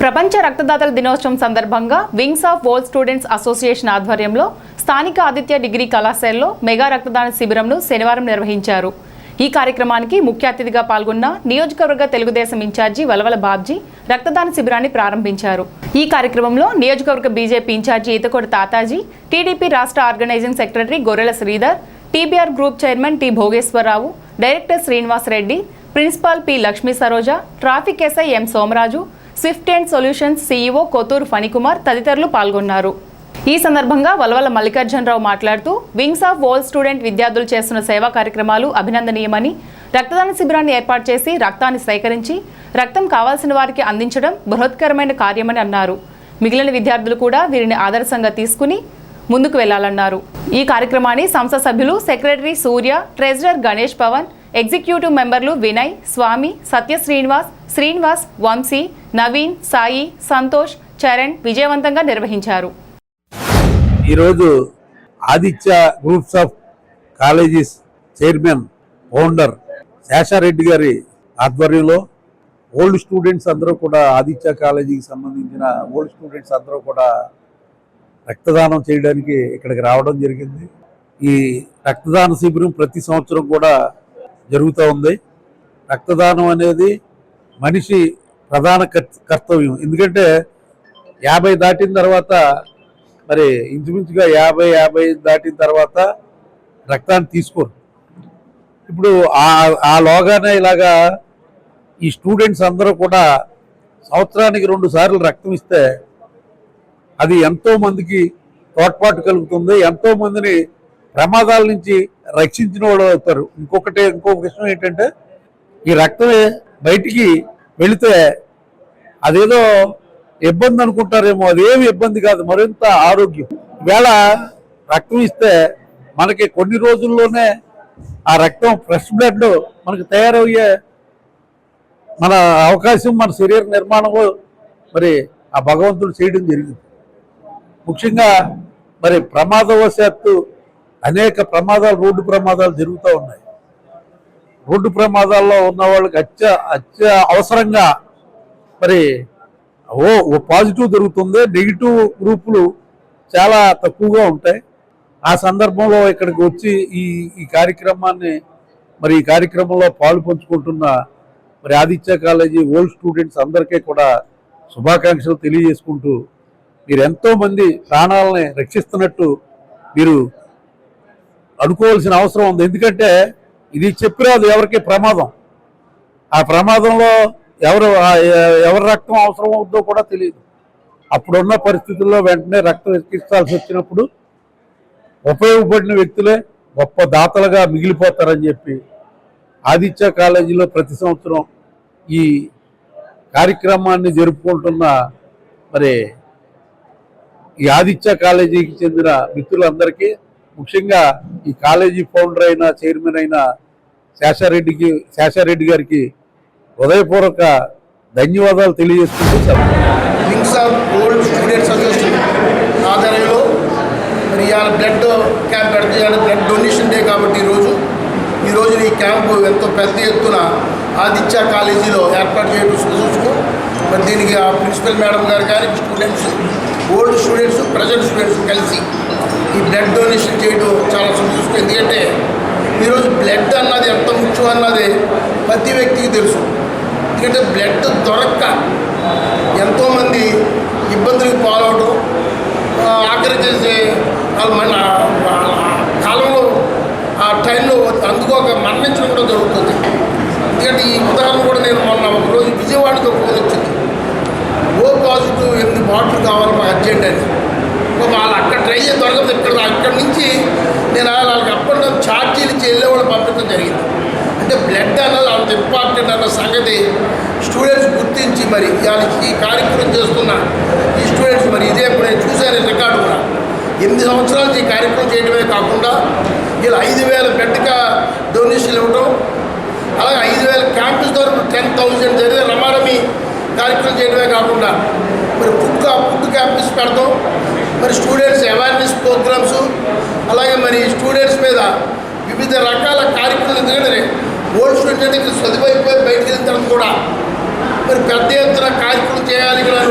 ప్రపంచ రక్తదాతల దినోత్సవం సందర్భంగా wings of world students association ఆధ్వర్యంలో స్థానిక ఆదిత్య డిగ్రీ కళాశాలలో మెగా రక్తదాన శిబిరంను శనివారం నిర్వహించారు. ఈ కార్యక్రమానికి ముఖ్య అతిథిగా పాల్గొన్న నియోజకవర్గ తెలుగుదేశం ఇన్ఛార్జి వలవల బాబ్జీ రక్తదాన శిబిరాన్ని ప్రారంభించారు. ఈ కార్యక్రమంలో నియోజకవర్గ BJP in charge Eethakoti Thathaji TDP రాష్ట్ర organising secretary Gorrela Sridhar TBR group chairman T Bhogeswararao director Srinivas Reddy principal P Lakshmi Saroja traffic SI M Somaraju swift and solutions CEO Kothuru Phanikumar తదితరులు పాల్గొన్నారు. ఈ సందర్భంగా వలవల మల్లికార్జునరావు మాట్లాడుతూ wings of whole student విద్యార్థులు చేస్తున్న సేవా కార్యక్రమాలు అభినందనీయమని రక్తదాన శిబిరాన్ని ఏర్పాటు చేసి రక్తాన్ని సేకరించి రక్తం కావాల్సిన వారికి అందించడం బృహత్కరమైన కార్యమని అన్నారు. మిగిలిన విద్యార్థులు కూడా వీరిని ఆదర్శంగా తీసుకుని ముందుకు వెళ్ళాలన్నారు. ఈ కార్యక్రమాన్ని సంస్థ సభ్యులు secretary Surya treasurer Ganesh Pavan executive మెంబర్లు వినయ్ స్వామి సత్య శ్రీనివాస్ శ్రీనివాస్ వంశీ నవీన్ సాయి సంతోష్ చరణ్ విజయవంతంగా నిర్వహించారు. ఈరోజు Aditya groups of colleges chairman founder Seshareddy గారి ఆధ్వర్యంలో ఓల్డ్ స్టూడెంట్స్ అందరూ కూడా ఆదిత్య కాలేజీకి సంబంధించిన ఓల్డ్ స్టూడెంట్స్ అందరూ కూడా రక్తదానం చేయడానికి ఇక్కడికి రావడం జరిగింది. ఈ రక్తదాన శిబిరం ప్రతి సంవత్సరం కూడా జరుగుతూ ఉంది. రక్తదానం అనేది మనిషి ప్రధాన కర్తవ్యం. ఎందుకంటే యాభై దాటిన తర్వాత మరి ఇంచుమించుగా యాభై యాభై దాటిన తర్వాత రక్తాన్ని తీసుకోరు. ఇప్పుడు ఆ ఆ లోగానే ఇలాగా ఈ స్టూడెంట్స్ అందరూ కూడా సంవత్సరానికి రెండు సార్లు రక్తం ఇస్తే అది ఎంతో మందికి తోడ్పాటు కలుగుతుంది. ఎంతో మందిని ప్రమాదాల నుంచి రక్షించిన వాళ్ళు అవుతారు. ఇంకొకటి ఇంకొక విషయం ఏంటంటే ఈ రక్తమే బయటికి వెళితే అదేదో ఇబ్బంది అనుకుంటారేమో అదేమి ఇబ్బంది కాదు మరింత ఆరోగ్యం. వేళ రక్తం ఇస్తే మనకి కొన్ని రోజుల్లోనే ఆ రక్తం ఫ్రెష్ బ్లడ్ మనకు తయారయ్యే మన అవకాశం మన శరీర నిర్మాణము మరి ఆ భగవంతుడు చేయడం జరిగింది. ముఖ్యంగా మరి ప్రమాదవశాత్తు అనేక ప్రమాదాలు రోడ్డు ప్రమాదాలు జరుగుతూ ఉన్నాయి. రోడ్డు ప్రమాదాల్లో ఉన్న వాళ్ళకి అత్య అత్య అవసరంగా మరి ఓ ఓ పాజిటివ్ దొరుకుతుంది. నెగిటివ్ గ్రూపులు చాలా తక్కువగా ఉంటాయి. ఆ సందర్భంలో ఇక్కడికి వచ్చి ఈ ఈ కార్యక్రమాన్ని మరి ఈ కార్యక్రమంలో పాలు పంచుకుంటున్న మరి ఆదిత్య కాలేజీ ఓల్డ్ స్టూడెంట్స్ అందరికీ కూడా శుభాకాంక్షలు తెలియజేసుకుంటూ మీరు ఎంతోమంది ప్రాణాలని రక్షిస్తున్నట్టు మీరు అనుకోవాల్సిన అవసరం ఉంది. ఎందుకంటే ఇది చెప్పిరాదు ఎవరికి ప్రమాదం. ఆ ప్రమాదంలో ఎవరు ఆ ఎవరి రక్తం అవసరం అవుతుందో కూడా తెలియదు. అప్పుడున్న పరిస్థితుల్లో వెంటనే రక్తం ఎక్కించాల్సి వచ్చినప్పుడు ఉపయోగపడిన వ్యక్తులే గొప్ప దాతలుగా మిగిలిపోతారని చెప్పి ఆదిత్య కాలేజీలో ప్రతి సంవత్సరం ఈ కార్యక్రమాన్ని జరుపుకుంటున్న మరి ఈ ఆదిత్య కాలేజీకి చెందిన మిత్రులందరికీ ముఖ్యంగా ఈ కాలేజీ ఫౌండర్ అయిన చైర్మన్ అయిన శేషారెడ్డికి శేషారెడ్డి గారికి హృదయపూర్వక ధన్యవాదాలు తెలియజేస్తుంది సెలవు. వింగ్స్ ఓల్డ్ స్టూడెంట్స్ అసోసియేషన్ ఆధ్వర్యంలో మరి ఇవాళ బ్లడ్ క్యాంప్ పెడితే ఇవాళ బ్లడ్ డొనేషన్ డే కాబట్టి ఈరోజు ఈరోజు ఈ క్యాంపు ఎంతో పెద్ద ఎత్తున ఆదిత్య కాలేజీలో ఏర్పాటు చేయడం చూసుకో. మరి దీనికి ఆ ప్రిన్సిపల్ మేడం గారు కానీ students old students present students కలిసి ఈ బ్లడ్ డొనేషన్ చేయడం చాలా చూసుకో ఎందుకంటే ఈరోజు బ్లడ్ అన్నది ఎంత ముఖ్యం అన్నది ప్రతి వ్యక్తికి తెలుసు. ఎందుకంటే బ్లడ్ దొరక్క ఎంతోమంది ఇబ్బందులకు పాలవడం ఆఖరి చేసే వాళ్ళు మన వాళ్ళ కాలంలో ఆ టైంలో అందుకోక మరణించడం కూడా జరుగుతుంది. ఎందుకంటే ఈ ఉదాహరణ కూడా నేను మొన్న ఒక రోజు విజయవాడకి ఒక ఫోన్ వచ్చింది. ఓ పాజిటివ్ ఎనిమిది బాటిల్ కావాలి మాకు అర్జెంట్ అని. వాళ్ళు అక్కడ ట్రై చేసి దొరకదు ఇక్కడ అక్కడ నుంచి నేను వాళ్ళకి అప్పటి ఛార్జీలు కూడా పంపించడం జరిగింది? అంటే బ్లడ్ అన్నది అంత ఇంపార్టెంట్ అన్న సంగతి స్టూడెంట్స్ గుర్తించి మరి వాళ్ళకి ఈ కార్యక్రమం చేస్తున్న ఈ స్టూడెంట్స్ మరి ఇదే ఇప్పుడు నేను చూశాను రికార్డు కూడా. ఎనిమిది సంవత్సరాలు ఈ కార్యక్రమం చేయడమే కాకుండా వీళ్ళు ఐదు వేల బెడ్గా డొనేషన్లు ఇవ్వడం అలాగే ఐదు వేల క్యాంపస్ ద్వారా టెన్ థౌజండ్ జరిగే రమారమి కార్యక్రమం చేయడమే కాకుండా మరి ఫుడ్ ఫుడ్ క్యాంపస్ పెడతాం. మరి స్టూడెంట్స్ అవేర్నెస్ ప్రోగ్రామ్స్ అలాగే మరి స్టూడెంట్స్ మీద వివిధ రకాల కార్యక్రమాలు ఎందుకంటే ఓల్డ్ ఇక్కడ చదువు అయిపోయి బయటకు వెళ్ళిన తర్వాత కూడా మరి పెద్ద ఎత్తున కార్యక్రమం చేయాలి ఇక్కడ అని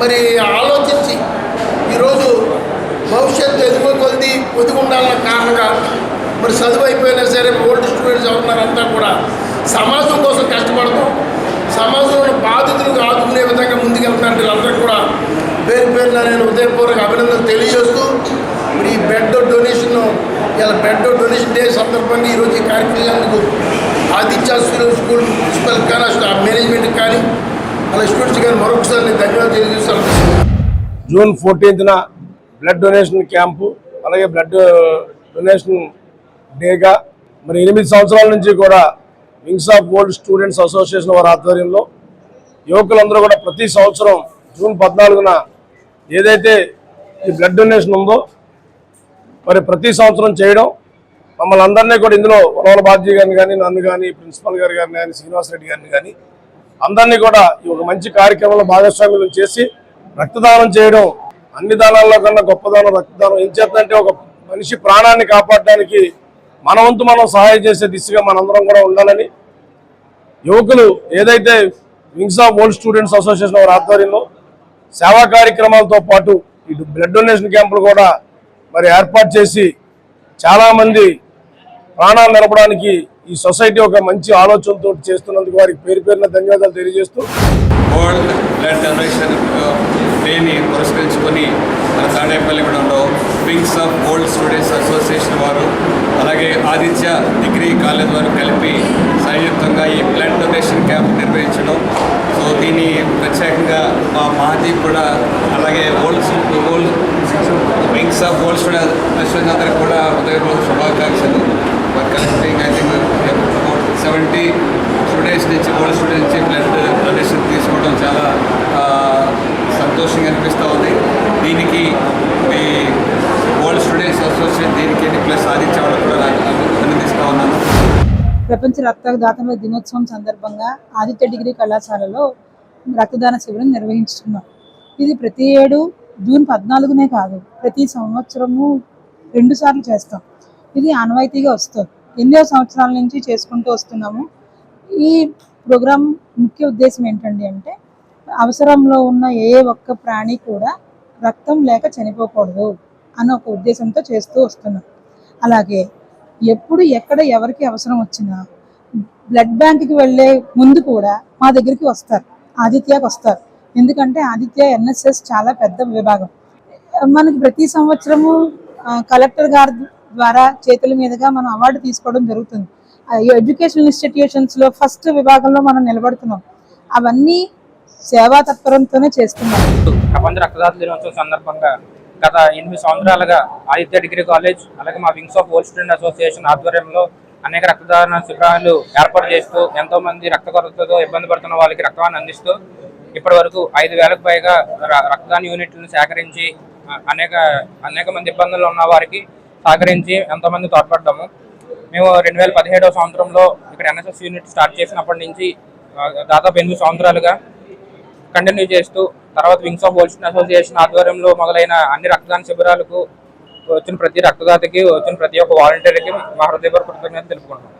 మరి ఆలోచించి ఈరోజు భవిష్యత్తు ఎదుగు కొద్ది ఒదిగి ఉండాలన్న కారణంగా మరి చదువు అయిపోయినా సరే ఓల్డ్ స్టూడెంట్స్ ఎవరున్నారంతా కూడా సమాజం కోసం కష్టపడుతూ సమాజంలో బాధితులకు ఆదుకునే విధంగా ముందుకెళ్తున్నారు. వీళ్ళందరూ కూడా పేరు పేరున నేను ఉదయపూర్వక అభినందనలు తెలియజేస్తూ మరి ఈ బెడ్ డొనేషన్ ఇలా బెడ్ డొనేషన్ డే సందర్భంగా ఈరోజు ఈ కార్యక్రమాలకు ఆదిత్య స్కూల్ స్కూల్ ప్రిన్సిపల్ కానీ మేనేజ్మెంట్ కానీ అలా స్టూడెంట్స్ కానీ మరొకసారి నేను ధన్యవాదాలు తెలియజేస్తాను. జూన్ ఫోర్టీన్త్న బ్లడ్ డొనేషన్ క్యాంపు అలాగే బ్లడ్ డొనేషన్ డేగా మరి ఎనిమిది సంవత్సరాల నుంచి కూడా wings of gold students association వారి ఆధ్వర్యంలో యువకులందరూ కూడా ప్రతి సంవత్సరం జూన్ పద్నాలుగున ఏదైతే ఈ బ్లడ్ డొనేషన్ ఉందో మరి ప్రతి సంవత్సరం చేయడం. మమ్మల్ని అందరినీ కూడా ఇందులో వరవల బాధ్య గారిని కానీ నన్ను కానీ ప్రిన్సిపల్ గారు గారిని కానీ శ్రీనివాసరెడ్డి గారిని కానీ అందరినీ కూడా ఈ ఒక మంచి కార్యక్రమంలో భాగస్వామ్యం చేసి రక్తదానం చేయడం. అన్ని దానాల్లో కన్నా గొప్పదానం రక్తదానం ఏం చేద్దంటే ఒక మనిషి ప్రాణాన్ని కాపాడడానికి మన వంతు మనం సహాయం చేసే దిశగా మనందరం కూడా ఉండాలని యువకులు ఏదైతే wings of old students association వారి ఆధ్వర్యంలో సేవా కార్యక్రమాలతో పాటు ఇటు బ్లడ్ డొనేషన్ క్యాంపులు కూడా మరి ఏర్పాటు చేసి చాలామంది ప్రాణాలు నిలపడానికి ఈ సొసైటీ ఒక మంచి ఆలోచనతో చేస్తున్నందుకు వారికి పేరు పేరున ధన్యవాదాలు తెలియజేస్తూ వరల్డ్ బ్లడ్ డొనేషన్ డేని పురస్కరించుకొని మన తాడేపల్లిగూడెంలో wings of old students association వారు అలాగే ఆదిత్య డిగ్రీ కాలేజ్ వారు కలిపి సంయుక్తంగా ఈ బ్లడ్ డొనేషన్ క్యాంప్ నిర్వహించడం. సో దీన్ని ప్రత్యేకంగా మా మహాదీప్ కూడా అలాగే old old wings of old student association అందరికి కూడా హృదయపూర్వక శుభాకాంక్షలు. Collecting I think seventy students నుంచి ఓల్డ్ స్టూడెంట్స్ నుంచి బ్లడ్ డొనేషన్ తీసుకోవడం చాలా సంతోషంగా అనిపిస్తూ ఉంది. దీనికి మీ ఓల్డ్ స్టూడెంట్స్ అసోసియేషన్ దీనికి ప్లస్ సాధించే వాళ్ళు కూడా నాకు ఉన్నాను. ప్రపంచ రక్తదాతల దినోత్సవం సందర్భంగా ఆదిత్య డిగ్రీ కళాశాలలో రక్తదాన శిబిరం నిర్వహించుతున్నాం. ఇది ప్రతి ఏడు జూన్ పద్నాలుగునే కాదు ప్రతి సంవత్సరము రెండు సార్లు చేస్తాం. ఇది ఆనవాయితీగా వస్తుంది. ఎన్నో సంవత్సరాల నుంచి చేసుకుంటూ వస్తున్నాము. ఈ ప్రోగ్రాం ముఖ్య ఉద్దేశం ఏంటండి అంటే అవసరంలో ఉన్న ఏ ఒక్క ప్రాణి కూడా రక్తం లేక చనిపోకూడదు అన్న ఒక ఉద్దేశంతో చేస్తూ వస్తున్నాం. అలాగే ఎప్పుడు ఎక్కడ ఎవరికి అవసరం వచ్చినా బ్లడ్ బ్యాంక్కి వెళ్ళే ముందు కూడా మా దగ్గరికి వస్తారు. ఆదిత్యకు వస్తారు. ఎందుకంటే ఆదిత్య ఎన్ఎస్ఎస్ చాలా పెద్ద విభాగం. మనకి ప్రతి సంవత్సరము కలెక్టర్ గారి ద్వారా చేతుల మీదుగా మనం అవార్డు తీసుకోవడం జరుగుతుంది. ఎడ్యుకేషనల్ ఇన్స్టిట్యూషన్స్లో ఫస్ట్ విభాగంలో మనం నిలబడుతున్నాం. అవన్నీ సేవా తత్పరంతోనే చేస్తున్నాం. ప్రపంచ రక్తదాత దినోత్సవం సందర్భంగా గత ఎనిమిది సంవత్సరాలుగా ఆదిత్య డిగ్రీ కాలేజ్ అలాగే మా wings of old student association ఆధ్వర్యంలో అనేక రక్తదాన శిబిరాలు ఏర్పాటు చేస్తూ ఎంతో మంది రక్త కొరతతో ఇబ్బంది పడుతున్న వాళ్ళకి రక్తాన్ని అందిస్తూ ఇప్పటి వరకు ఐదు వేలకు పైగా రక్తదాన యూనిట్లను సేకరించి అనేక అనేక మంది ఇబ్బందులు ఉన్న వారికి సహకరించి ఎంతోమంది తోడ్పడ్డాము. మేము రెండు వేల పదిహేడవ సంవత్సరంలో ఇక్కడ ఎన్ఎస్ఎస్ యూనిట్ స్టార్ట్ చేసినప్పటి నుంచి దాదాపు ఎనిమిది సంవత్సరాలుగా కంటిన్యూ చేస్తూ తర్వాత వింగ్స్ ఆఫ్ ఓల్డ్ అసోసియేషన్ ఆధ్వర్యంలో మొదలైన అన్ని రక్తదాన శిబిరాలకు వచ్చిన ప్రతి రక్తదాతకి వచ్చిన ప్రతి ఒక్క వాలంటీర్కి మా హృదయపూర్వక కృతజ్ఞతలు తెలుపుకుంటున్నాం.